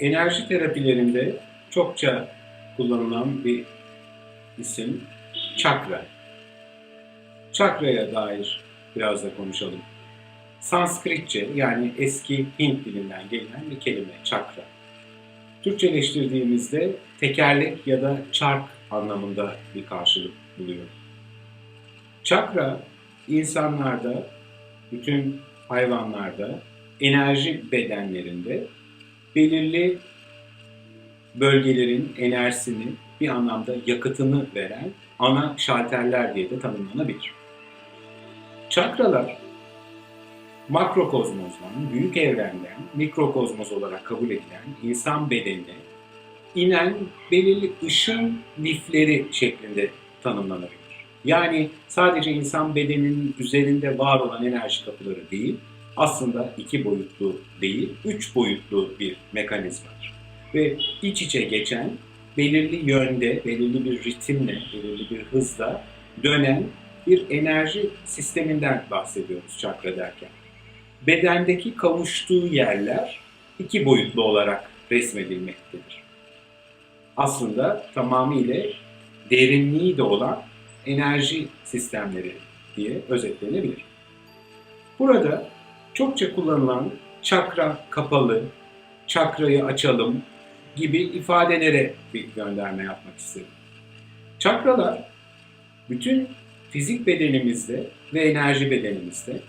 enerji terapilerinde çokça kullanılan bir isim çakra. Çakraya dair biraz da konuşalım. Sanskritçe yani eski Hint dilinden gelen bir kelime çakra. Türkçeleştirdiğimizde tekerlek ya da çark anlamında bir karşılık buluyor. Çakra insanlarda, bütün hayvanlarda, enerji bedenlerinde belirli bölgelerin enerjisini bir anlamda yakıtını veren ana şalterler diye de tanımlanabilir. Çakralar makrokozmozdan, büyük evrenden mikrokozmos olarak kabul edilen insan bedenine inen belirli ışın lifleri şeklinde tanımlanabilir. Yani sadece insan bedeninin üzerinde var olan enerji kapıları değil, aslında iki boyutlu değil, üç boyutlu bir mekanizmadır. Ve iç içe geçen, belirli yönde, belirli bir ritimle, belirli bir hızla dönen bir enerji sisteminden bahsediyoruz çakra derken. Bedendeki kavuştuğu yerler iki boyutlu olarak resmedilmektedir. Aslında tamamıyla derinliği de olan enerji sistemleri diye özetlenebilir. Burada çokça kullanılan çakra kapalı, çakrayı açalım gibi ifadelere bir gönderme yapmak istedim. Çakralar bütün fizik bedenimizde ve enerji bedenimizde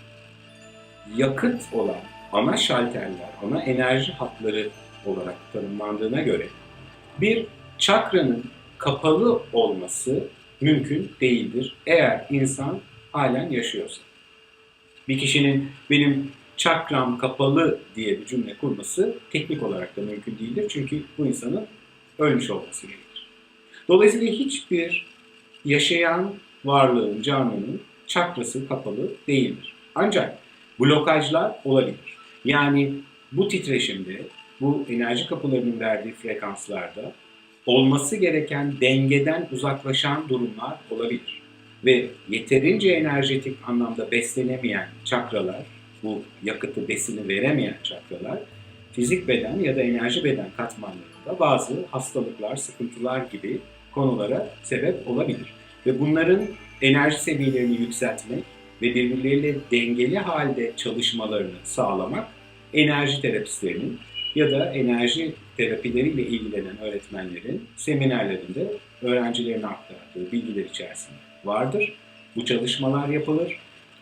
yakıt olan ana şalterler, ana enerji hatları olarak tanımlandığına göre bir çakranın kapalı olması mümkün değildir eğer insan halen yaşıyorsa. Bir kişinin benim çakram kapalı diye bir cümle kurması teknik olarak da mümkün değildir. Çünkü bu insanın ölmüş olması gerekir. Dolayısıyla hiçbir yaşayan varlığın, canlının çakrası kapalı değildir. Ancak blokajlar olabilir. Yani bu titreşimde, bu enerji kapılarının verdiği frekanslarda olması gereken dengeden uzaklaşan durumlar olabilir. Ve yeterince enerjetik anlamda beslenemeyen çakralar, bu yakıtı, besini veremeyen çakralar, fizik beden ya da enerji beden katmanlarında bazı hastalıklar, sıkıntılar gibi konulara sebep olabilir. Ve bunların enerji seviyelerini yükseltmek ve birbirleriyle dengeli halde çalışmalarını sağlamak enerji terapistlerinin ya da enerji terapileriyle ilgilenen öğretmenlerin seminerlerinde öğrencilerine aktardığı bilgiler içerisinde vardır. Bu çalışmalar yapılır.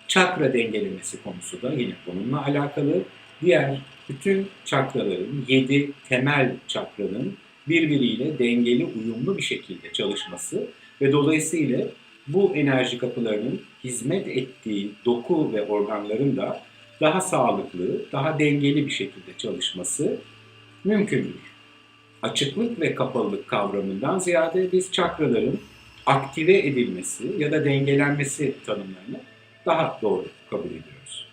Çakra dengelemesi konusu da yine bununla alakalı. Diğer bütün çakraların, yedi temel çakranın birbiriyle dengeli, uyumlu bir şekilde çalışması ve dolayısıyla bu enerji kapılarının hizmet ettiği doku ve organların da daha sağlıklı, daha dengeli bir şekilde çalışması mümkündür. Açıklık ve kapalılık kavramından ziyade biz çakraların aktive edilmesi ya da dengelenmesi tanımlarını daha doğru kabul ediyoruz.